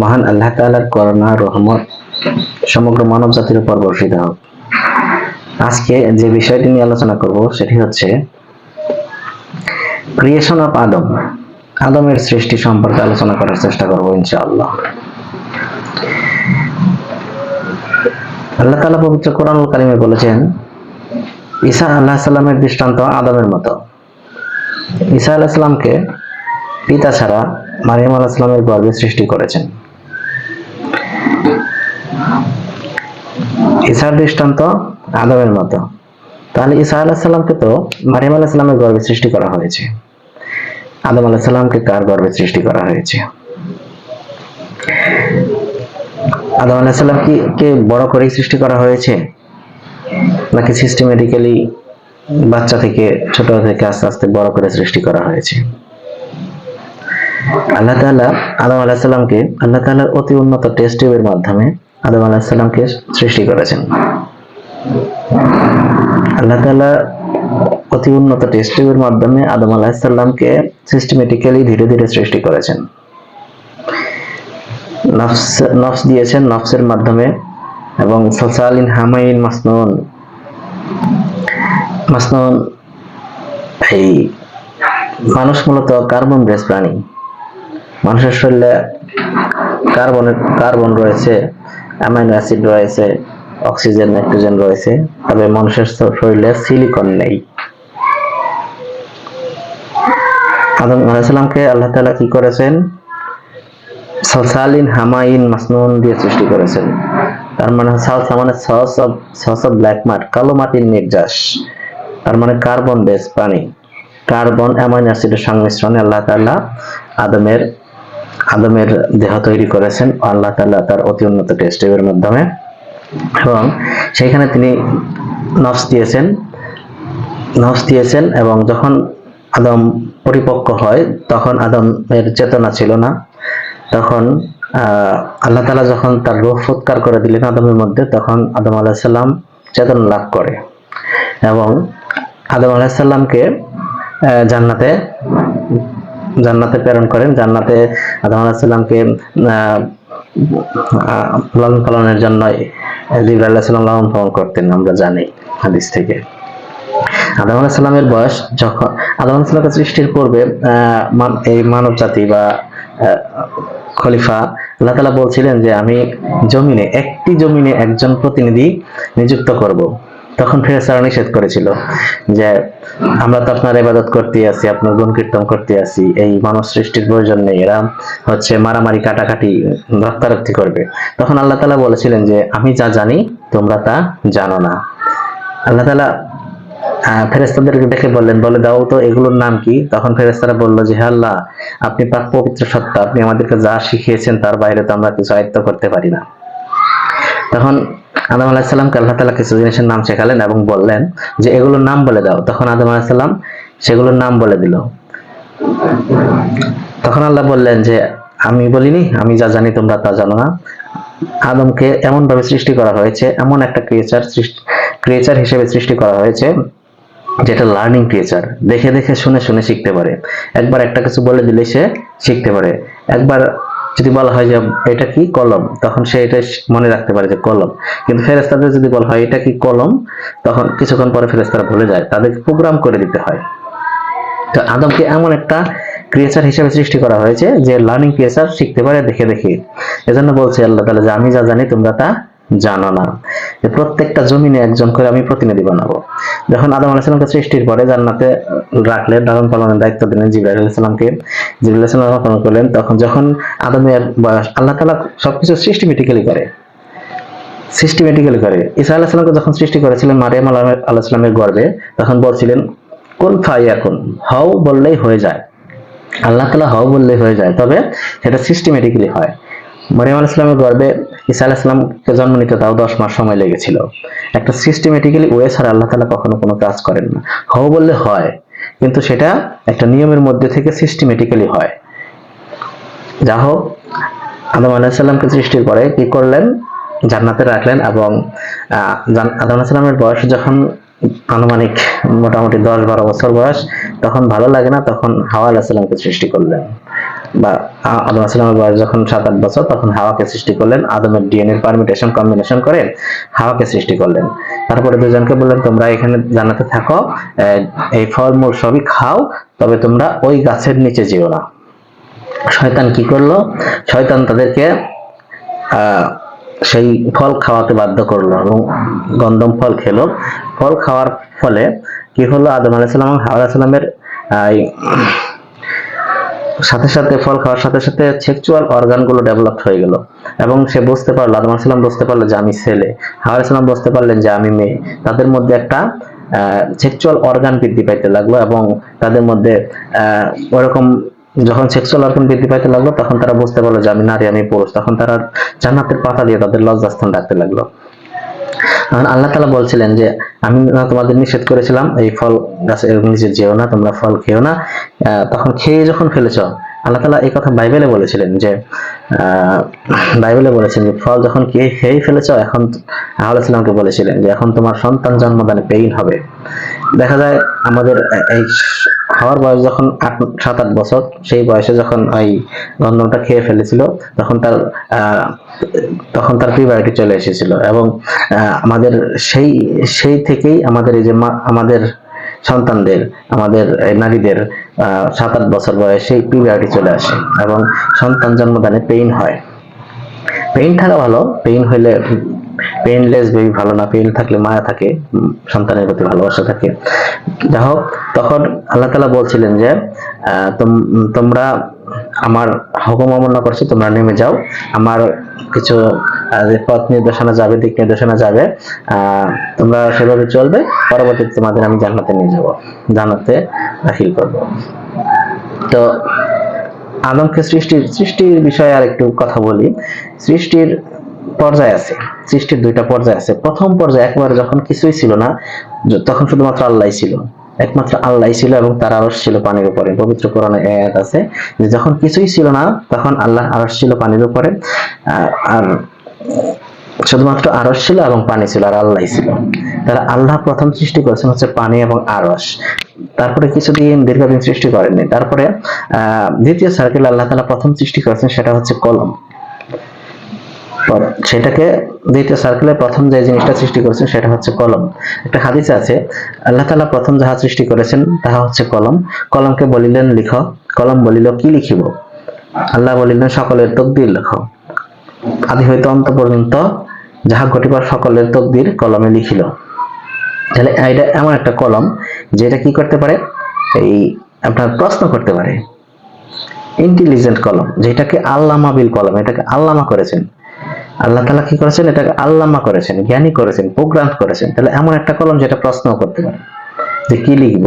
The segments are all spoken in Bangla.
মহান আল্লাহ তাআলার করুণা, রহমত সমগ্র মানব জাতির উপর বর্ষিত হোক। আজকে যে বিষয়টি নিয়ে আলোচনা করব, সেটি হচ্ছে ক্রিয়েশন অফ আদম আদমের সৃষ্টি সম্পর্কে আলোচনা করার চেষ্টা করব ইনশাআল্লাহ। আল্লাহ তাআলা পবিত্র কোরআনুল কারিমে বলেছেন, ঈসা আল্লাহ সাল্লামের দৃষ্টান্ত আদমের মতো। ঈসা আলাহিসাল্লামকে পিতা ছাড়া মারিয়াম আলাহিসাল্লামের গর্ভে সৃষ্টি করেছেন। ঈসার দৃষ্টান্ত আদমের মতো। তাহলে ঈসা আলাহিসাল্লামকে তো মারিয়াম আলাহিসাল্লামের গর্ভে সৃষ্টি করা হয়েছে। আদম আলাহিসাল্লামকে কার গর্ভে সৃষ্টি করা হয়েছে? আদম আলাহিসাল্লাম কি, কে বড় করেই সৃষ্টি করা হয়েছে? নাকি সিস্টেমেটিক্যালি বাচ্চা থেকে, ছোট থেকে আস্তে আস্তে বড় করে সৃষ্টি করা হয়েছে। আল্লাহ তাআলা আদম আলাহিসাল্লামকে আল্লাহ তাআলার অতি উন্নত টেস্ট টিউবের মাধ্যমে আদম আলাহিসাল্লামকে সৃষ্টি করেছেন। আল্লাহ তাআলা অতি উন্নত টেস্ট টিউবের মাধ্যমে আদম আলাহিসাল্লামকে সিস্টেমেটিক্যালি ধীরে ধীরে সৃষ্টি করেছেন। নফস নফস দিয়েছেন, নফসের মাধ্যমে এবং সসালিন হামাইন মাসনুন মাসনুন, এই মানুষ মূলত কার্বন বেস প্রাণী। মানুষের শরীরে কার্বনের কার্বন রয়েছে, অ্যামাইনো অ্যাসিড রয়েছে, অক্সিজেন, নাইট্রোজেন রয়েছে, তবে মানুষের শরীরে সিলিকন নেই। আদম আলাইসাল্লামকে আল্লাহ তাআলা কি করেছেন? সলসালিন হামাইন মাসনুন দিয়ে সৃষ্টি করেছেন। তার মানে সালসা মানে সস অফ সস ব্ল্যাক মাট, কালো মাটির নির্যাস। তার মানে কার্বন বেস প্রাণী কার্বন অ্যামাইনো অ্যাসিডের সংমিশ্রণে আল্লাহ তাআলা আদমের আদমের দেহ তৈরি করেছেন। আল্লাহ তাআলা তার অতি উন্নত টেস্টের মাধ্যমে। এবং সেইখানে তিনি নফস দিয়েছেন নফস দিয়েছেন এবং যখন আদম পরিপক্ক হয়, তখন আদমের চেতনা ছিল না। তখন আল্লাহ তাআলা যখন তার রূহ ফুৎকার করে দিলেন আদমের মধ্যে, তখন আদম আলাহিসাল্লাম চেতনা লাভ করে। এবং আদম আলাহিসাল্লামকে জান্নাতে জান্নাতে প্রেরণ করেন। জান্নাতে আদম আলাহিসাল্লামকে লালন পালনের জন্য জিবরাইল আলাইহিস সালাম লালন পালন করতেন, আমরা জানি হাদিস থেকে। আদম আলাহ সাল্লামের বয়স যখন, আদম আলাহ সাল্লামের সৃষ্টির পূর্বে এই মানব জাতি বা খলিফা, আল্লাহ তালা বলছিলেন যে, আমি জমিনে, একটি জমিনে একজন প্রতিনিধি নিযুক্ত করব। তখন ফেরেস্তারা নিষেধ করেছিল যে আমরা তো আপনার ইবাদত করতে আছি আপনার গুণ কীর্তন করতে আছি এই মানব সৃষ্টির প্রয়োজন নেই। এরা হচ্ছে মারামারি কাটাকাটি রক্তারক্তি করবে। তখন আল্লাহ তালা বলেছিলেন যে আমি যা জানি তোমরা তা জানো না। আল্লাহ তালা আহ, ফেরেশতাদেরকে ডেকে বললেন বলে দাও তো এগুলোর নাম কি? তখন ফেরেশতারা বলল যে হে আল্লাহ আপনি পাক পবিত্র সত্তা আপনি আমাদেরকে যা শিখিয়েছেন তার বাইরে তো আমরা কিছু আয়ত্ত করতে পারি না। তখন আদম আলাহিসাল্লামকে আল্লাহ তালা কিছু জিনিসের নাম শেখালেন এবং বললেন যে এগুলোর নাম বলে দাও। তখন আদম আলাহিসাল্লাম সেগুলোর নাম বলে দিল। তখন আল্লাহ বললেন যে, আমি বলিনি, আমি যা জানি তোমরা তা জানো না। আদমকে এমন ভাবে সৃষ্টি করা হয়েছে, এমন একটা ক্রিয়েচার ক্রিয়েচার হিসেবে সৃষ্টি করা হয়েছে, যেটা লার্নিং ক্রিয়েচার দেখে দেখে শুনে শুনে শিখতে পারে। একবার একটা কিছু বলে দিলে সে শিখতে পারে। একবার যদি বলা হয় যে এটা কি কলম, তখন সে এটা মনে রাখতে পারে যে কলম। কিন্তু ফেরেস্তাদের যদি বলা হয় এটা কি কলম, তখন কিছুক্ষণ পরে ফেরেস্তারা ভুলে যায় তাদেরকে প্রোগ্রাম করে দিতে হয়। তো আদমকে এমন একটা ক্রিয়েচার হিসেবে সৃষ্টি করা হয়েছে যে লার্নিং ক্রিয়েচার শিখতে পারে দেখে দেখে। এজন্য বলছে আল্লাহ তাআলা যে আমি যা জানি তোমরা তা জানো না। প্রত্যেকটা জমিনে একজন করে আমি প্রতিনিধি বানাবো। যখন আদম আলাহিসাল্লামকে সৃষ্টির পরে জান্নাতে রাখলেন লালন পালনের দায়িত্ব দিলেন জিবরাইল আলাইসাল্লামকে জিবরাইল লালন পালন করলেন, তখন যখন আদমের বয়স, আল্লাহ তাআলা সবকিছু সিস্টেমেটিক্যালি করে। সিস্টেমেটিক্যালি করে। ঈসা আলাহিসাল্লামকে যখন সৃষ্টি করেছিলেন মারিয়াম আল্লাহ আলাহিসাল্লামের গর্ভে তখন বলছিলেন কোন ফাই এখন হও বললেই হয়ে যায়। আল্লাহ তালা হও বললেই হয়ে যায়। তবে সেটা সিস্টেমেটিক্যালি হয়। মরিয়াম আল ইসলামের গর্ভে ঈসা আলাহ ইসলামকে জন্ম নিতে তাও দশ মাস সময় লেগেছিল। একটা সিস্টেমেটিক্যালি ওয়ে ছাড়া আল্লাহ তালা কখনো কোনো কাজ করেন না। হও বললে হয়, কিন্তু সেটা একটা নিয়মের মধ্যে থেকে সিস্টেমেটিক্যালি হয়। যা হোক, আদম আলাহিসাল্লামকে সৃষ্টির পরে কি করলেন? জান্নাতে রাখলেন এবং আদম আলাহিসাল্লামের বয়স যখন আনুমানিক মোটামুটি দশ বারো বছর বয়স, তখন ভালো লাগে না, তখন হাওয়া আলাহিসাল্লামকে সৃষ্টি করলেন। বা আদম আলাহিসাল্লামের বয়স যখন সাত, আট বছর, তখন হাওয়াকে সৃষ্টি করলেন আদমের ডিএনএর পারমিটেশন কম্বিনেশন করে হাওয়াকে সৃষ্টি করলেন। তারপরে দুজনকে বললেন, তোমরা এখানে জানাতে থাকো এই ফলমূল সবই খাও, তবে তোমরা ওই গাছের নিচে যেও না। শয়তান কি করল? শয়তান তাদেরকে সেই ফল খাওয়াতে বাধ্য করল এবং গন্ধম ফল খেলো। ফল খাওয়ার ফলে কি হলো? আদম আলাইসালাম হাওয়া আলাইসালামের সাথে সাথে ফল খাওয়ার সাথে সাথে সেক্সুয়াল অর্গানগুলো ডেভেলপ হয়ে গেল। এবং সে বুঝতে পারল, আদম আলাইসালাম বুঝতে পারল যে আমি ছেলে, হাওয়া আলাইসালাম বুঝতে পারলেন যে আমি মেয়ে। তাদের মধ্যে একটা সেক্সুয়াল অর্গান বৃদ্ধি পাইতে লাগল এবং তাদের মধ্যে ওরকম যখন সেক্সুয়াল অর্গান বৃদ্ধি পাইতে লাগল, তখন তারা বুঝতে পারল যে আমি নারী, আমি পুরুষ। তখন তারা জান্নাতের পাতা দিয়ে তাদের লজ্জাস্থান রাখতে লাগল। তখন আল্লাহ তালা বলছিলেন যে, আমি তোমাদের নিষেধ করেছিলাম, এই ফল গাছে নিচে যেও না, তোমরা ফল খেও না। তখন খেয়ে যখন ফেলেছ, আল্লাহ তালা এই কথা বাইবেলে বলেছিলেন যে বাইবেলে বলেছেন যে, ফল যখন খেয়ে খেয়ে ফেলেছ, এখন আহ ইসলামকে বলেছিলেন যে, এখন তোমার সন্তান জন্মদানে পেইন হবে। দেখা যায় আমাদের এই হওয়ার বয়স যখন আট, সাত, আট বছর, সেই বয়সে যখন ওই গন্ধমটা খেয়ে ফেলেছিল, তখন তার তখন তার প্রিবায়োটি চলে এসেছিল এবং আমাদের সেই সেই থেকেই আমাদের এই যে আমাদের সন্তানদের, আমাদের নারীদের সাত, আট বছর বয়সে প্রিবায়োটি চলে আসে এবং সন্তান জন্মদানে পেইন হয়। পেইন থাকা ভালো পেইন হইলে পেইনলেস বেবি ভালো না পেইন থাকলে মায়া থাকে সন্তানের প্রতি ভালোবাসা থাকে। যাই হোক, তখন আল্লাহ তালা বলছিলেন যে তোমরা আমার হুকুম অমান্য করছ, তোমরা নেমে যাও। আমার কিছু পথ নির্দেশনা যাবে, দিক নির্দেশনা যাবে তোমরা সেভাবে চলবে, পরবর্তীতে তোমাদের আমি জান্নাতে নিয়ে যাব, জান্নাতে দাখিল করব। তো আদমকে সৃষ্টির সৃষ্টির বিষয়ে আর একটু কথা বলি। সৃষ্টির পর্যায় আছে, সৃষ্টির দুইটা পর্যায় আছে। প্রথম পর্যায়ে একবারে যখন কিছুই ছিল না তখন শুধুমাত্র আল্লাহ ছিল। একমাত্র আল্লাহ ছিল এবং তার আরশ ছিল পানির উপরে। পবিত্র কোরআনে আয়াত আছে যে যখন কিছুই ছিল না, তখন আল্লাহ আরশ ছিল পানির উপরে। আর শুধুমাত্র আরশ ছিল এবং পানি ছিল, আর আল্লাহ ছিল। তারা আল্লাহ প্রথম সৃষ্টি করেছেন হচ্ছে পানি এবং আরশ। তারপরে কিছুদিন দীর্ঘদিন সৃষ্টি করেননি। তারপরে, আহ, দ্বিতীয় সার্কেল আল্লাহ তালা প্রথম সৃষ্টি করেছেন সেটা হচ্ছে কলম। সেটাকে দ্বিতীয় সার্কেলে প্রথম যে জিনিসটা সৃষ্টি করেছেন সেটা হচ্ছে কলম। একটা হাদিসে আছে, আল্লাহ তালা প্রথম যাহা সৃষ্টি করেছেন তাহা হচ্ছে কলম। কলমকে বলিলেন, লিখ। কলম বলিল, কি লিখিব? আল্লাহ বলিলেন, সকলের তকদির লেখো। আদি হইতে অন্ত পর্যন্ত যাহা ঘটিবার সকলের তকদির কলমে লিখিল। তাহলে এটা এমন একটা কলম, যেটা কি করতে পারে? এই আপনার প্রশ্ন করতে পারে। ইন্টেলিজেন্ট কলম, যেটাকে আল্লামা বিল কলম, এটাকে আল্লামা করেছেন। আল্লাহ তালা কি করেছেন? এটাকে আল্লামা করেছেন, জ্ঞানী করেছেন, প্রোগ্রাম করেছেন। তাহলে এমন একটা কলম যেটা প্রশ্ন করতে পারে, যে কি লিখব?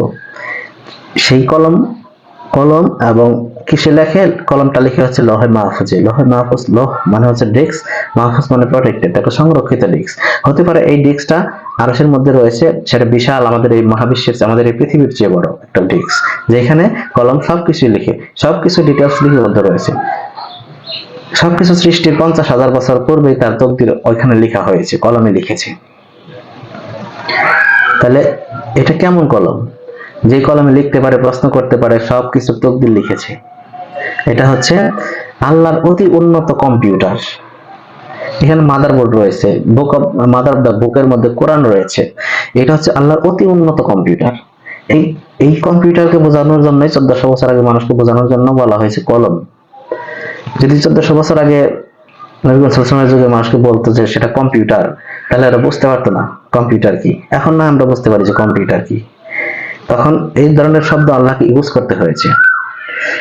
সেই কলম কলম এবং কিসে লেখে? কলমটা লিখে হচ্ছে লোহে মাহফুজে। লোহে মাহফুজ, লোহ মানে হচ্ছে ডেস্ক, মাহফুজ মানে প্রোটেক্টেড একটা সংরক্ষিত ডিস্ক। হতে পারে এই ডিস্কটা আরসের মধ্যে রয়েছে, সেটা বিশাল, আমাদের এই মহাবিশ্বের আমাদের এই পৃথিবীর চেয়ে বড় একটা ডিস্ক, যেখানে কলম সবকিছু লিখে, সবকিছু ডিটেলস লিপিবদ্ধ রয়েছে। সবকিছু সৃষ্টির পঞ্চাশ হাজার বছর পূর্বেই তার তকদির ওইখানে লেখা হয়েছে, কলমে লিখেছে। তাহলে এটা কেমন কলম? যে কলমে লিখতে পারে, প্রশ্ন করতে পারে, সবকিছু তকদির লিখেছে। এটা হচ্ছে আল্লাহর অতি উন্নত কম্পিউটার। এখানে মাদারবোর্ড রয়েছে, বুক অফ মাদার দ্য বুকের মধ্যে কোরআন রয়েছে। এটা হচ্ছে আল্লাহর অতি উন্নত কম্পিউটার। এই এই কম্পিউটারকে বোঝানোর জন্যই চোদ্দশো বছর আগে মানুষকে বোঝানোর জন্য বলা হয়েছে কলম। যদি চোদ্দশো বছর আগে যুগে মানুষকে বলতো যে সেটা কম্পিউটার, তাহলে বুঝতে পারতো না, কম্পিউটার কি? এখন না, আমরা বুঝতে পারি যে কম্পিউটার কি। তখন এই ধরনের শব্দ আল্লাহকে ইউজ করতে হয়েছে।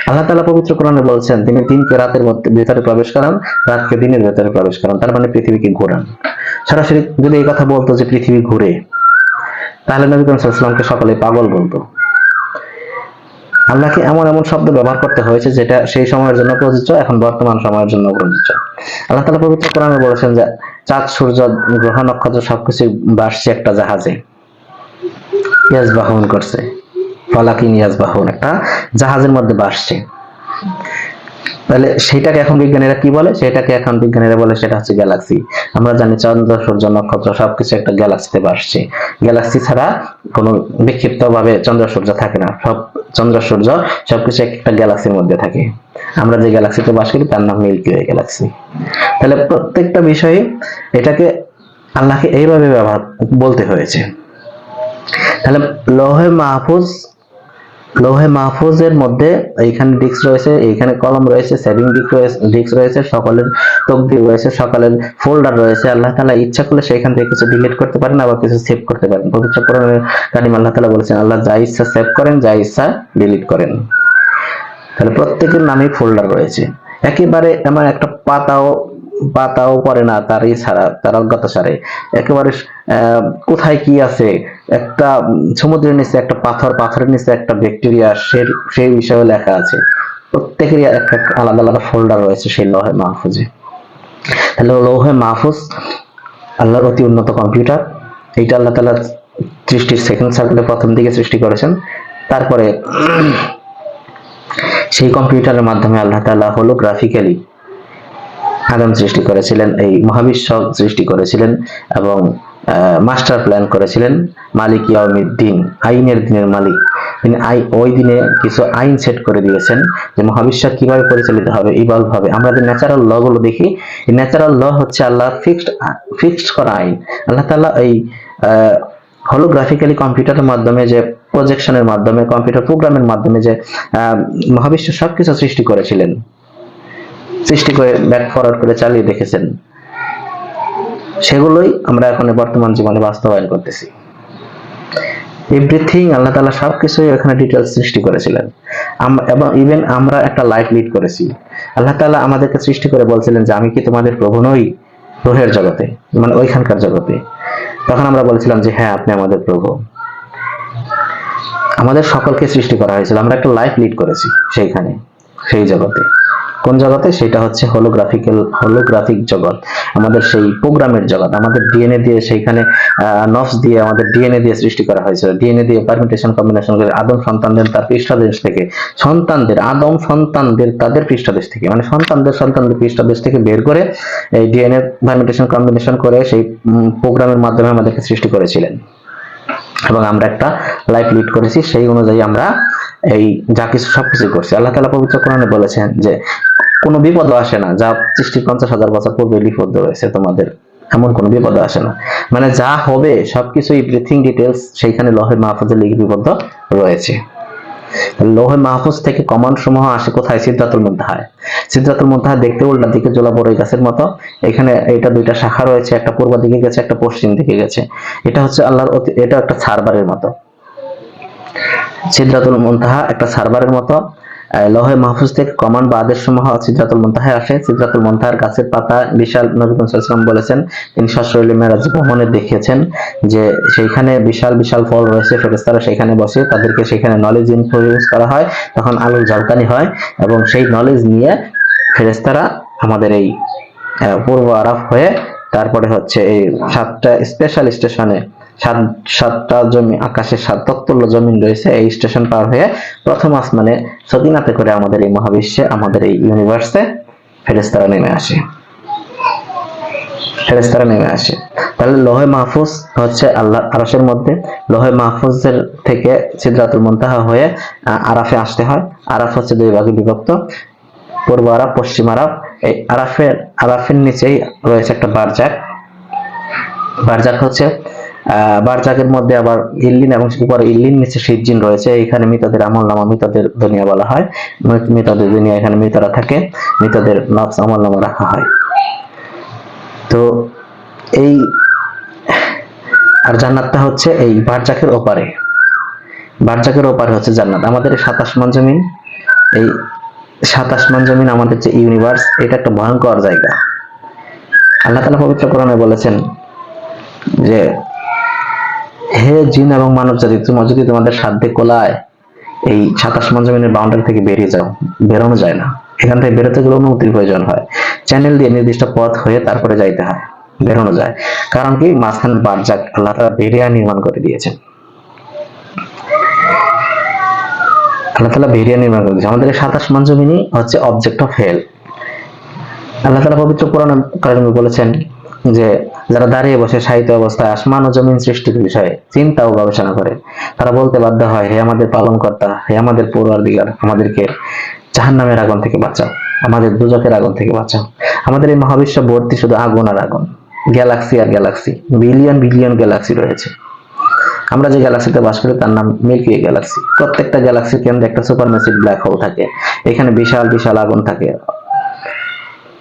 আল্লাহ তালা পবিত্র কোরআনে বলছেন তিনি দিনকে রাতের মধ্যে, ভেতরে প্রবেশ করান, রাতকে দিনের ভেতরে প্রবেশ করান। তার মানে পৃথিবীকে ঘোরান। সরাসরি যদি এই কথা বলতো যে পৃথিবী ঘুরে, তাহলে নবী করিম সাল্লামকে সকলে পাগল বলতো। আল্লাহকে এমন এমন শব্দ ব্যবহার করতে হয়েছে যেটা সেই সময়ের জন্য প্রযোজ্য, এখন বর্তমান সময়ের জন্য প্রযোজ্য। আল্লাহ তালা পবিত্র কোরআনে বলেছেন যে, চাঁদ, সূর্য, গ্রহ, নক্ষত্র সবকিছু বাসছে একটা জাহাজে। ইয়াজ বাহন করছে। ফলাকিন ইয়াজ বাহন একটা জাহাজের মধ্যে বাসছে তাহলে সেটাকে এখন বিজ্ঞানীরা কি বলে? সেটাকে এখন বিজ্ঞানীরা বলে সেটা হচ্ছে গ্যালাক্সি। আমরা জানি চন্দ্র সূর্য, নক্ষত্র সবকিছু একটা গ্যালাক্সিতে বাসছে গ্যালাক্সি ছাড়া কোনো বিক্ষিপ্ত ভাবে চন্দ্র, সূর্য থাকে না। সব চন্দ্র, সূর্য, সবকিছু একটা গ্যালাক্সির মধ্যে থাকে। আমরা যে গ্যালাক্সিতে বাস করি, তার নাম মিল্কি ওয়ে গ্যালাক্সি তাহলে প্রত্যেকটা বিষয়ে এটাকে আল্লাহকে এইভাবে ব্যবহার বলতে হয়েছে। তাহলে লৌহে মাহফুজ লৌহে মাহফুজের মধ্যে এইখানে ডিস্ক রয়েছে, এইখানে কলম রয়েছে সেভিং ডিস্ক রয়েছে ডিস্ক রয়েছে, সকলের তকদির রয়েছে, সকলের ফোল্ডার রয়েছে। আল্লাহ তাআলা ইচ্ছা করলে সেখান থেকে কিছু ডিলিট করতে পারেন আবার কিছু সেভ করতে পারেন। পবিত্র কোরআনের কারিম আল্লাহ তাআলা বলেছেন, আল্লাহ যা ইচ্ছা সেভ করেন, যা ইচ্ছা ডিলিট করেন। তাহলে প্রত্যেকের নামেই ফোল্ডার রয়েছে। একেবারে এমন একটা পাতাও পাতাও পড়ে না তার ই ছাড়া, তার অজ্ঞাত সারে একেবারে কোথায় কি আছে? একটা সমুদ্রের নিচে একটা পাথর, পাথরের নিচে একটা ব্যাকটেরিয়া সে, সেই বিষয়ে লেখা আছে। প্রত্যেকেরই একটা আলাদা আলাদা ফোল্ডার রয়েছে সেই লৌহে মাহফুজে। তাহলে লৌহে মাহফুজ আল্লাহর অতি উন্নত কম্পিউটার এইটা আল্লাহ তালা সৃষ্টির সেকেন্ড সার্কেলে প্রথম দিকে সৃষ্টি করেছেন। তারপরে সেই কম্পিউটারের মাধ্যমে আল্লাহ তালা তাআলা হোলোগ্রাফিক্যালি আদম সৃষ্টি করেছিলেন, এই মহাবিশ্ব সৃষ্টি করেছিলেন এবং মাস্টার প্ল্যান করেছিলেন মালিক ইয়াউমিদ্দিন, আইনের দিনের মালিক। তিনি আই, ওই দিনে কিছু আইন সেট করে দিয়েছেন যে মহাবিশ্ব কীভাবে পরিচালিত হবে এইভাবে হবে। আমরা যে ন্যাচারাল ল গুলো দেখি ন্যাচারাল ল হচ্ছে আল্লাহ ফিক্সড ফিক্সড করা আইন। আল্লাহ তাআলা এই হলোগ্রাফিক্যালি কম্পিউটারের মাধ্যমে যে প্রজেকশনের মাধ্যমে কম্পিউটার প্রোগ্রামের মাধ্যমে যে মহাবিশ্ব সবকিছু সৃষ্টি করেছিলেন। সৃষ্টি করে ব্যাক ফরওয়ার্ড করে চালিয়ে দেখেছেন। সেগুলোই আমরা এখন বর্তমান জীবনে বাস্তবায়ন করতেছি। এভরিথিং আল্লাহ তাআলা সবকিছুই এখানে ডিটেলস সৃষ্টি করেছিলেন। এবং ইভেন আমরা একটা লাইফ লিড করেছি। আল্লাহ তাআলা আমাদেরকে সৃষ্টি করে বলছিলেন যে, আমি কি তোমাদের প্রভু নই? রোহের জগতে মানে ওইখানকার জগতে। তখন আমরা বলছিলাম যে হ্যাঁ আপনি আমাদের প্রভু। আমাদের সকলকে সৃষ্টি করা হয়েছিল। আমরা একটা লাইফ লিড করেছি সেইখানে, সেই জগতে। কোন জগতে সেটা হচ্ছে হোলোগ্রাফিক্যাল হোলোগ্রাফিক জগৎ। আমাদের সেই প্রোগ্রামের জগৎ, আমাদের ডিএনএ দিয়ে সেইখানে নফস দিয়ে আমাদের ডিএনএ দিয়ে সৃষ্টি করা হয়েছিল। ডিএনএ দিয়ে পারমিটেশন কম্বিনেশন করে আদম সন্তানদের তার পৃষ্ঠদেশ থেকে, সন্তানদের, আদম সন্তানদের তাদের পৃষ্ঠদেশ থেকে মানে সন্তানদের সন্তানদের পৃষ্ঠদেশ থেকে বের করে এই ডিএনএ পারমিটেশন কম্বিনেশন করে সেই প্রোগ্রামের মাধ্যমে আমাদেরকে সৃষ্টি করেছিলেন। এবং আমরা একটা লাইফ লিড করেছি, সেই অনুযায়ী আমরা এই যা কিছু সবকিছু করছি। আল্লাহ তালা পবিত্র কোরআনে বলেছেন যে কোনো বিপদ আসে না। যা সৃষ্টির পঞ্চাশ হাজার বছর পূর্বে বিপদ রয়েছে তোমাদের, এমন কোনো বিপদ আসে না। মানে যা হবে সবকিছু এভরিথিং ডিটেলস সেইখানে লহে মাহফুজে লিপিবদ্ধ রয়েছে। লৌহে মাহফুজ থেকে কমান্ড সমূহ আসে কোথায়? সিদ্ধাতুল মুন্তাহায় সিদ্ধাতুল মুন্তাহা দেখতে উল্টা দিকে জোলা বড়ই গাছের মতো। এখানে এটা দুইটা শাখা রয়েছে, একটা পূর্ব দিকে গেছে, একটা পশ্চিম দিকে গেছে। এটা হচ্ছে আল্লাহর এটা একটা সার্ভারের মতো। সিদ্ধাতুল মুনতাহা একটা সার্ভারের মতো। লৌহে মাহফুজ থেকে কমান্ড বা আদেশ সমূহ সিদ্ধাতুল মুনতাহায় আসে সিদ্ধাতুল মুনতাহার গাছের পাতা বিশাল নবী সাল্লাম বলেছেন, তিনি সশরীরে মেরাজ ভ্রমণে দেখিয়েছেন যে সেইখানে বিশাল বিশাল ফল রয়েছে ফেরেস্তারা সেখানে বসে তাদেরকে সেখানে নলেজ ইনফ্লুয়েন্স করা হয়, তখন আলোর ঝলকানি হয় এবং সেই নলেজ নিয়ে ফেরেস্তারা আমাদের এই পূর্ব আরাফ হয়ে তারপরে হচ্ছে এই সাতটা স্পেশাল স্টেশনে সাত, সাতটা জমি, আকাশে সাত তত্তুল্য জমিন রয়েছে। এই স্টেশন পার হয়ে প্রথম আসমানে সকিনাতে করে আমাদের এই মহাবিশ্বে, আমাদের এই ইউনিভার্সে ফেরেস্তারা নেমে আসে। ফেরেস্তারা নেমে আসে। তাহলে লোহে মাহফুজ হচ্ছে আল্লাহ আরশের মধ্যে। লোহে মাহফুজের থেকে সিদ্ধাতুল মুনতাহা হয়ে আরাফে আসতে হয়। আরাফ হচ্ছে দুই ভাগে বিভক্ত। পূর্ব আরাফ, পশ্চিম আরাফ। এই আরাফের আরাফের নিচেই রয়েছে একটা বারজাক বারজাক হচ্ছে বারজাকের মধ্যে আবার ইল্লিন এবং উপরে ইল্লিন নিচে সিজ্জিন রয়েছে। এখানে মৃতদের আমল নামা মৃতদের দুনিয়া বলা হয়। মৃত- মৃতদের দুনিয়া এখানে মৃতরা থাকে। মৃতদের নফস আমল নামা রাখা হয়। তো এই আর জান্নাতটা হচ্ছে এই বারজাকের ওপারে। বারজাকের ওপারে হচ্ছে জান্নাত। আমাদের সাতাশ মান জমিন, এই সাতাশ মান জমিন আমাদের যে ইউনিভার্স এটা একটা ভয়ঙ্কর জায়গা। আল্লাহ তালা পবিত্র কোরআনে বলেছেন যে হে জিন এবং মানব জাতি তোমার যদি তোমাদের সাধ্যে কোলায় এই সাতাশ মান জমিনের বাউন্ডারি থেকে বেরিয়ে যাও, বেরোনো যায় না। এখান থেকে বেরোতে গেলে অনুমতির প্রয়োজন হয়। চ্যানেল দিয়ে নির্দিষ্ট পথ হয়ে তারপরে যাইতে হয়, বেরোনো যায়। কারণ কি? মাঝখানে বারজাক আল্লাহ তালা বেরিয়া নির্মাণ করে দিয়েছেন। আল্লাহ তালা বেরিয়া নির্মাণ করে দিয়েছে আমাদের সাতাশ মান জমিনই হচ্ছে অবজেক্ট অফ হেল আল্লাহ তালা পবিত্র কোরআন কারিমে বলেছেন যে যারা দাঁড়িয়ে বসে সাহিত্য অবস্থায় আসমান ও জমিন সৃষ্টির বিষয়ে চিন্তা ও গবেষণা করে, তারা বলতে বাধ্য হয়, হে আমাদের পালনকর্তা, হে আমাদের পড়ুয়ার দিগার আমাদেরকে জাহান্নামের আগুন থেকে বাঁচাও, আমাদের দুজকের আগুন থেকে বাঁচাও। আমাদের এই মহাবিশ্ব ভর্তি শুধু আগুন আর আগুন, গ্যালাক্সি আর গ্যালাক্সি, বিলিয়ন বিলিয়ন গ্যালাক্সি রয়েছে। আমরা যে গ্যালাক্সিতে বাস করি, তার নাম মিল্কি গ্যালাক্সি। প্রত্যেকটা গ্যালাক্সির কেন্দ্রে একটা সুপারমেসিভ ব্ল্যাক হোল থাকে। এখানে বিশাল বিশাল আগুন থাকে।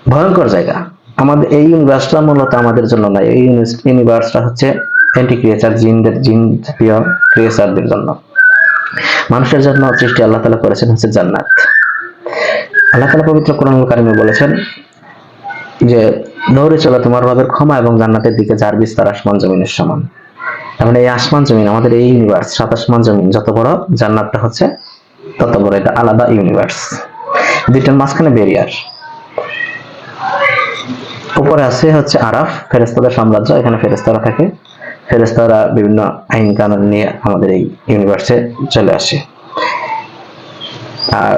ভয়ঙ্কর জায়গা। আমাদের এই ইউনিভার্সটা মূলত আমাদের জন্য নয়, এই ইউনিভার্সটা হচ্ছে অ্যান্টি ক্রিয়েচার জিনদের জিন জাতীয় ক্রিয়েচারদের জন্য। মানুষের জন্য সৃষ্টি আল্লাহ তালা করেছেন হচ্ছে জান্নাত। আল্লাহ তালা পবিত্র কোরআন কারিমে বলেছেন যে দৌড়ে চলো তোমার রবের ক্ষমা এবং জান্নাতের দিকে যার বিস্তার আসমান জমিনের সমান। তার মানে এই আসমান জমিন, আমাদের এই ইউনিভার্স সাত আসমান জমিন, যত বড় জান্নাতটা হচ্ছে তত বড়, এটা আলাদা ইউনিভার্স দুইটার মাঝখানে বেরিয়ার উপরে আছে হচ্ছে আরাফ ফেরেস্তাদের সাম্রাজ্য, এখানে ফেরেস্তারা থাকে। ফেরেস্তারা বিভিন্ন আইন কানুন নিয়ে আমাদের এই ইউনিভার্সে চলে আসে। আর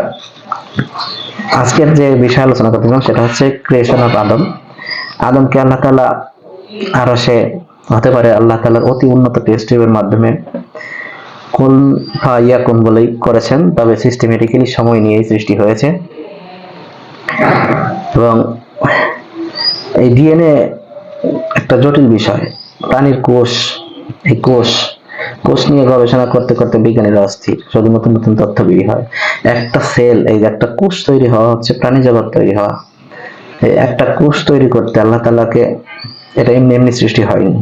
আজকের যে বিষয় আলোচনা করতেছিলাম সেটা হচ্ছে ক্রিয়েশন অফ আদম আদমকে আল্লাহ তালা আরও সে হতে পারে আল্লাহ তালার অতি উন্নত টেস্ট টিউবের মাধ্যমে কোন ইয়া কোন বলেই করেছেন, তবে সিস্টেমেটিক্যালি সময় নিয়েই সৃষ্টি হয়েছে। এবং এই ডিএনএ একটা জটিল বিষয়। প্রাণীর কোষ, এই কোষ কোষ নিয়ে গবেষণা করতে করতে বিজ্ঞানীরা অস্থির। শুধু নতুন নতুন তথ্য বের হয়। একটা সেল, এই একটা কোষ তৈরি হওয়া হচ্ছে, প্রাণী জগৎ তৈরি হওয়া। এই একটা কোষ তৈরি করতে আল্লাহ তালাকে এটা এমনি এমনি সৃষ্টি হয়নি।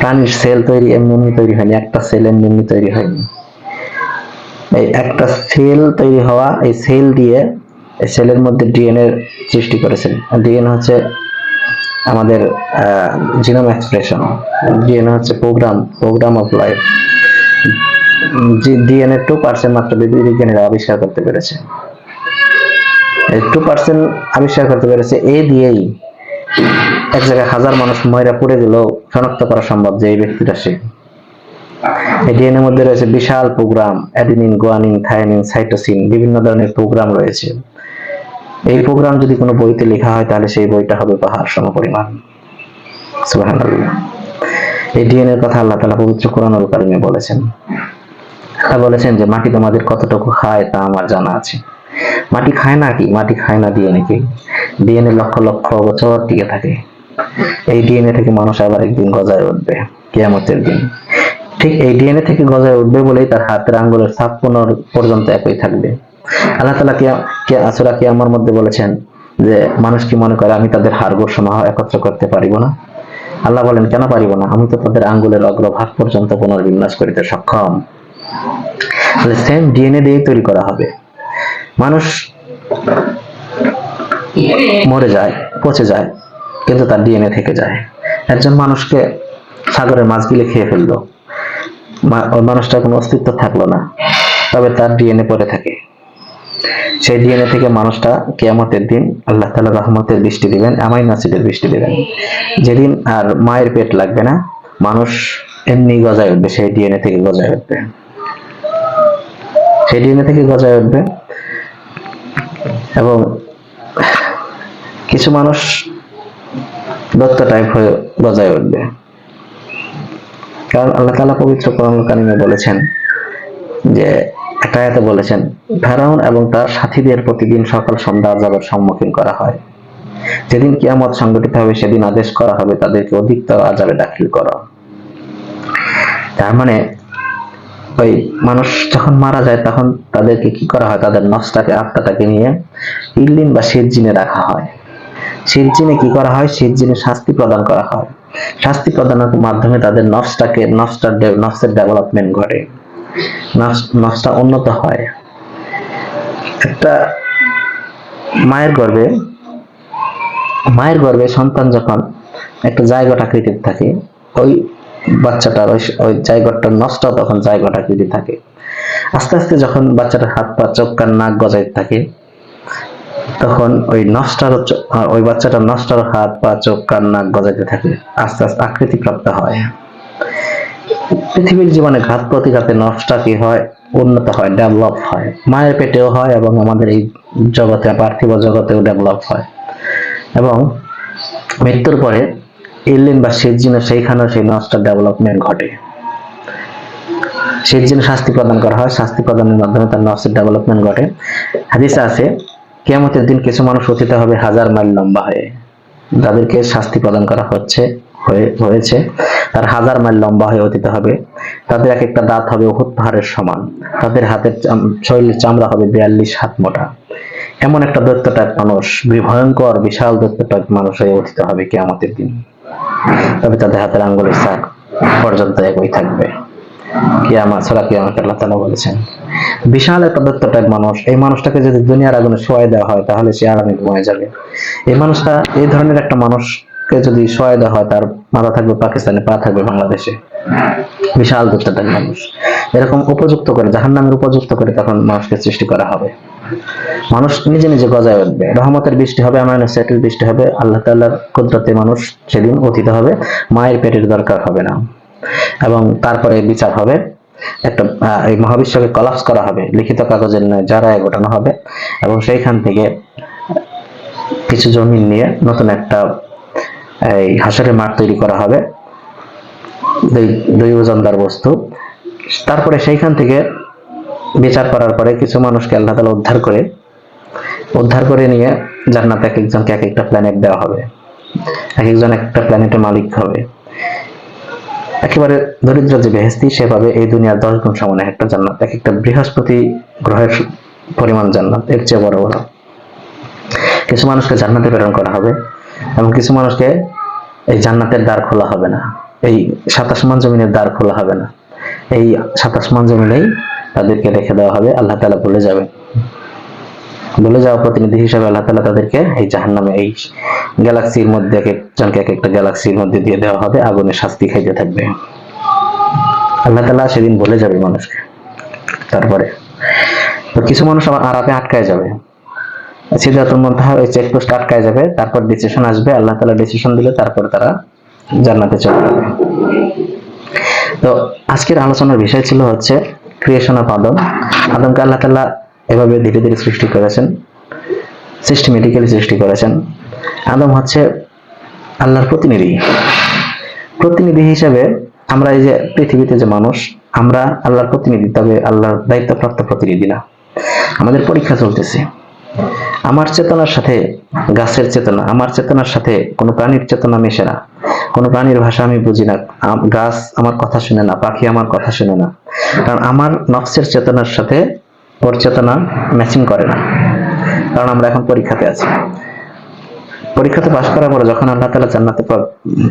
প্রাণীর সেল তৈরি এমনি এমনি তৈরি হয়নি, একটা সেল এমনি এমনি তৈরি হয়নি। এই একটা সেল তৈরি হওয়া, এই সেল দিয়ে সেলের মধ্যে ডিএনএ সৃষ্টি করেছেন। ডিএনএ হচ্ছে আমাদের জিনোম এক্সপ্রেশন ডিএনএ হচ্ছে programme programme of life DNA two percent মাত্র বিজ্ঞানীরা আবিষ্কার করতে পেরেছে। টু পার্সেন্ট আবিষ্কার করতে পেরেছে এই দিয়েই এক জায়গায় হাজার মানুষ ময়রা পড়ে গেলেও শনাক্ত করা সম্ভব যে এই ব্যক্তিটা সে। ডিএনএর মধ্যে রয়েছে বিশাল program adenine guanine thymine cytosine বিভিন্ন ধরনের প্রোগ্রাম রয়েছে। এই প্রোগ্রাম যদি কোনো বইতে লেখা হয়, তাহলে সেই বইটা হবে পাহাড় সম পরিমাণ এই ডিএনএর কথা আল্লাহ তাআলা পবিত্র কোরআনুল কারিমে বলেছেন। তা বলেছেন যে, মাটি তোমাদের কতটুকু খায় তা আমার জানা আছে। মাটি খায় না কি? মাটি খায় না ডিএনএ কে? ডিএনএ লক্ষ লক্ষ বছর টিকে থাকে। এই ডিএনএ থেকে মানুষ আবার একদিন গজায় উঠবে, কিয়ামতের দিন। ঠিক এই ডিএনএ থেকে গজায় উঠবে বলেই তার হাতের আঙ্গুলের ছাপ পর্যন্ত একই থাকবে। আল্লাহ তালা কে আসরা কি আমার মধ্যে বলেছেন যে মানুষ কি মনে করে আমি তাদের হাড়গোড় সমাহ একত্র করতে পারিব না? আল্লাহ বলেন, কেন পারিব না? আমি তো তাদের আঙ্গুলের অগ্রভাগ পর্যন্ত পুনর্বিন্যাস করিতে সক্ষম। সেম ডিএনএ দিয়েই তৈরি করা হবে। মানুষ মরে যায়, পচে যায়, কিন্তু তার ডিএনএ থেকে যায়। একজন মানুষকে সাগরের মাছ খেয়ে ফেলল। মানুষটার কোনো অস্তিত্ব থাকল না। তবে তার ডিএনএ পড়ে থাকে। সেই ডিএনএ থেকে মানুষটা কেয়ামতের দিন আল্লাহ তালা রহমতের বৃষ্টি দিবেন আমাইন অ্যাসিডের বৃষ্টি দিবেন। যেদিন আর মায়ের পেট লাগবে না, মানুষ এমনি গজায় উঠবে, সেই ডিএনএ থেকে গজায় উঠবে। সেই ডিএনএ থেকে গজায় উঠবে এবং কিছু মানুষ দত্ত টাইপ হয়ে গজায় উঠবে। কারণ আল্লাহ তালা পবিত্র কোরআন বলেছেন যে একটা আয়াতে বলেছেন, ফেরাউন এবং তার সাথীদের প্রতিদিন সকাল সন্ধ্যা আজাবের সম্মুখীন করা হয়। যেদিন কিয়ামত সংগঠিত হবে, সেদিন আদেশ করা হবে, তাদেরকে অধিকতর আজাবে দাখিল করা। তার মানে ওই মানুষ যখন মারা যায়, তখন তাদেরকে কি করা হয়? তাদের নফসটাকে, আত্মাটাকে নিয়ে ইল্লিন বা সিরজিনে রাখা হয়। সিরজিনে কি করা হয়? সিরজিনে শাস্তি প্রদান করা হয়। শাস্তি প্রদানের মাধ্যমে তাদের নফসটাকে, নফসটার ডে- নফসের ডেভেলপমেন্ট ঘটে। নফসটা উন্নত হয়। একটা মায়ের গর্ভে মায়ের গর্ভে সন্তান যখন একটা জায়গাটা আকৃতির থাকে, ওই বাচ্চাটার ওই জায়গাটার নষ্ট তখন জায়গাটা আকৃতি থাকে। আস্তে আস্তে যখন বাচ্চাটার হাত পা, চোখ কান, নাক গজাইতে থাকে, তখন ওই নষ্টার ওই বাচ্চাটার নষ্টার হাত পা, চোখ কান, নাক গজাইতে থাকে। আস্তে আস্তে আকৃতি প্রাপ্ত হয়। পৃথিবীর জীবনে ঘাত প্রতিঘাতে নষ্টা কি হয়, উন্নত হয় ডেভেলপ হয়, মায়ের পেটেও হয় এবং আমাদের এই জগতে, পার্থিব জগতেও ডেভেলপ হয়। এবং মৃত্যুর পরে এলেন বা সেজিনে সেইখানেও সেই নষ্টের ডেভেলপমেন্ট ঘটে। সেজিনে শাস্তি প্রদান করা হয়, শাস্তি প্রদানের মাধ্যমে তার নষ্টের ডেভেলপমেন্ট ঘটে। হাদিসে আছে, কেয়ামতের দিন কিছু মানুষ অতীত হবে হাজার মাইল লম্বা হয়ে। যাদেরকে শাস্তি প্রদান করা হচ্ছে হয়েছে। তার হাজার মাইল লম্বা হয়ে অতীত হবে। তাদের এক একটা দাঁত হবে উহুদ পাহাড়ের সমান। তাদের হাতের শরীরের চামড়া হবে বিয়াল্লিশ হাত মোটা। এমন একটা দৈত্য টাইপ মানুষ ভয়ঙ্কর, বিশাল দৈত্য টাইপ মানুষ হয়ে অতীত হবে কেয়ামতের দিন। তবে তাদের হাতের আঙ্গুলের শাক পর্যন্ত একই থাকবে। বিশাল মানুষ, এই মানুষটাকে যদি দুনিয়ার আগুনে শোয়াই দেওয়া হয়, তাহলে সে আরামে ঘুমায় যাবে। এই মানুষটা, এই ধরনের একটা মানুষকে যদি শোয়াই দেওয়া হয়, তার মাথা থাকবে পাকিস্তানে, পা থাকবে বাংলাদেশে। বিশাল টাইপ মানুষ। এরকম উপযুক্ত করে, জাহান্নামের উপযুক্ত করে তখন মানুষকে সৃষ্টি করা হবে। মানুষ নিজে নিজে গজায় উঠবে। রহমতের বৃষ্টি হবে, আমার সেটের বৃষ্টি হবে, আল্লাহ তাল্লাহর কুদরতে মানুষ সেদিন অতীত হবে, মায়ের পেটের দরকার হবে না। এবং তারপরে বিচার হবে, একটা এই মহাবিশ্বকে কলাপস করা হবে, লিখিত কাগজের নয় যারা ঘটানো হবে, এবং সেইখান থেকে কিছু জমি নিয়ে নতুন একটা এই হাসরের মাঠ তৈরি করা হবে। দুই ওজনদার বস্তু। তারপরে সেইখান থেকে বিচার করার পরে কিছু মানুষকে আল্লাহ তালা উদ্ধার করে উদ্ধার করে নিয়ে জান্নাতে এক একজনকে এক একটা প্ল্যানেট দেওয়া হবে। এক একজন একটা প্ল্যানেটের মালিক হবে। একেবারে দরিদ্র যে বেহেস্তি সে পাবে এই দুনিয়ার দশ গুণ সমান এক একটা জান্নাত। এক একটা বৃহস্পতি গ্রহের পরিমাণ জান্নাত, এর চেয়ে বড় বড়। কিছু মানুষকে জান্নাতে প্রেরণ করা হবে। এবং কিছু মানুষকে এই জান্নাতের দ্বার খোলা হবে না। এই সাতাশ মান জমিনের দ্বার খোলা হবে না। এই সাতাশ মান জমিনেই তাদেরকে রেখে দেওয়া হবে। আল্লাহ তালা বলে যাবে। বলে যাওয়া প্রতিনিধি হিসাবে আল্লাহ তালা তাদেরকে এই জাহান্নামে, এই গ্যালাক্সির মধ্যে এক একজনকে এক একটা গ্যালাক্সির মধ্যে দিয়ে দেওয়া হবে। আগুনের শাস্তি খাইতে থাকবে। আল্লাহ তালা সেদিন বলে যাবে মানুষকে। তারপরে তো কিছু মানুষ আমার আরাপে আটকায় যাবে। সিদ্ধাতুল মুনতাহা ওই চেকপোস্ট আটকায় যাবে, তারপর ডিসিশন আসবে, আল্লাহ তালা ডিসিশন দিলে তারপর তারা জান্নাতে চলে যাবে। তো আজকের আলোচনার বিষয় ছিল হচ্ছে ক্রিয়েশন অফ আদম। আদমকে আল্লাহ তাআলা এভাবে ধীরে ধীরে সৃষ্টি করেছেন সিস্টেমেটিক্যালি সৃষ্টি করেছেন। আদম হচ্ছে আল্লাহর প্রতিনিধি। প্রতিনিধি হিসেবে আমরা এই যে পৃথিবীতে যে মানুষ, আমরা আল্লাহর প্রতিনিধি, তবে আল্লাহর দায়িত্বপ্রাপ্ত প্রতিনিধি না। আমাদের পরীক্ষা চলতেছে। আমার চেতনার সাথে গাছের চেতনা, আমার চেতনার সাথে কোনো প্রাণীর চেতনা মেশে না। কোনো প্রাণীর ভাষা আমি বুঝি না। গাছ আমার কথা শুনে না, পাখি আমার কথা শুনে না। কারণ আমার নফসের চেতনার সাথে ওর চেতনা ম্যাচিং করে না। কারণ আমরা এখন পরীক্ষাতে আছি। পরীক্ষাতে পাশ করার পরে যখন আল্লাহ তালা জান্নাতে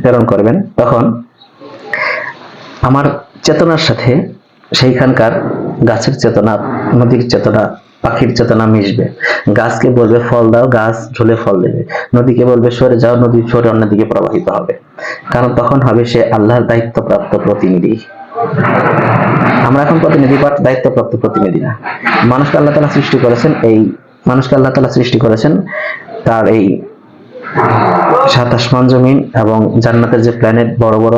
প্রেরণ করবেন, তখন আমার চেতনার সাথে সেইখানকার গাছের চেতনা, নদীর চেতনা পাখির চেতনা মিশবে। গাছকে বলবে, ফল দাও, গাছ ঝুলে ফল দেবে। নদীকে বলবে, সরে যাও, নদী সরে অন্যদিকে প্রবাহিত হবে। কারণ তখন হবে সে আল্লাহর দায়িত্বপ্রাপ্ত প্রতিনিধি। আমরা এখন প্রতিনিধি বা দায়িত্বপ্রাপ্ত প্রতিনিধি না। মানুষকে আল্লাহ তালা সৃষ্টি করেছেন এই, মানুষকে আল্লাহ তালা সৃষ্টি করেছেন তার এই সাত আসমান জমিন এবং জান্নাতের যে প্ল্যানেট বড় বড়,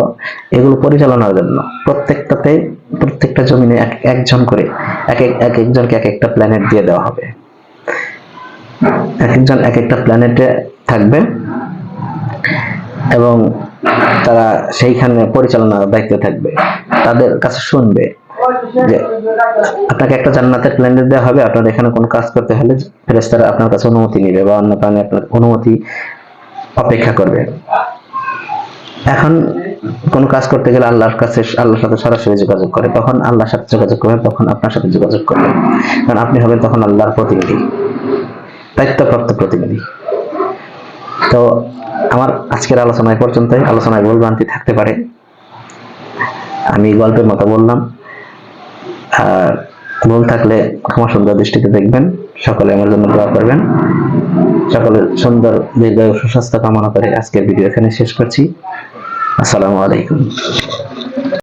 এগুলো পরিচালনার জন্য। প্রত্যেকটাতে, প্রত্যেকটা জমিনে এক, একজন করে এক এক এক একজনকে এক একটা প্ল্যানেট দিয়ে দেওয়া হবে। এক একজন এক একটা প্ল্যানেটে থাকবে এবং তারা সেইখানে পরিচালনার থাকবে। তাদের কাছে শুনবে যে আপনাকে একটা জান্নাতের প্ল্যানেট দেওয়া হবে, আপনার এখানে কোনো কাজ করতে হলে ফেরেস্তারা আপনার কাছে অনুমতি নেবে বা অন্য প্রাণী আপনার অনুমতি অপেক্ষা করবে। এখন কোন কাজ করতে গেলে আল্লাহর কাছে, আল্লাহর সাথে সরাসরি যোগাযোগ করে। তখন আল্লাহর সাথে যোগাযোগ করবে তখন আপনার সাথে যোগাযোগ করবে কারণ আপনি হবেন তখন আল্লাহর প্রতিনিধি, দায়িত্বপ্রাপ্ত প্রতিনিধি। তো আমার আজকের আলোচনা এ পর্যন্তই। আলোচনায় ভুল ভ্রান্তি থাকতে পারে। আমি গল্পের মতো বললাম। আর ভুল থাকলে ক্ষমা সুন্দর দৃষ্টিতে দেখবেন। সকলে আমার জন্য দোয়া করবেন। সকলের সুন্দর, দীর্ঘায়ু, সুস্বাস্থ্য কামনা করে আজকের ভিডিও এখানে শেষ করছি। আসসালামু আলাইকুম।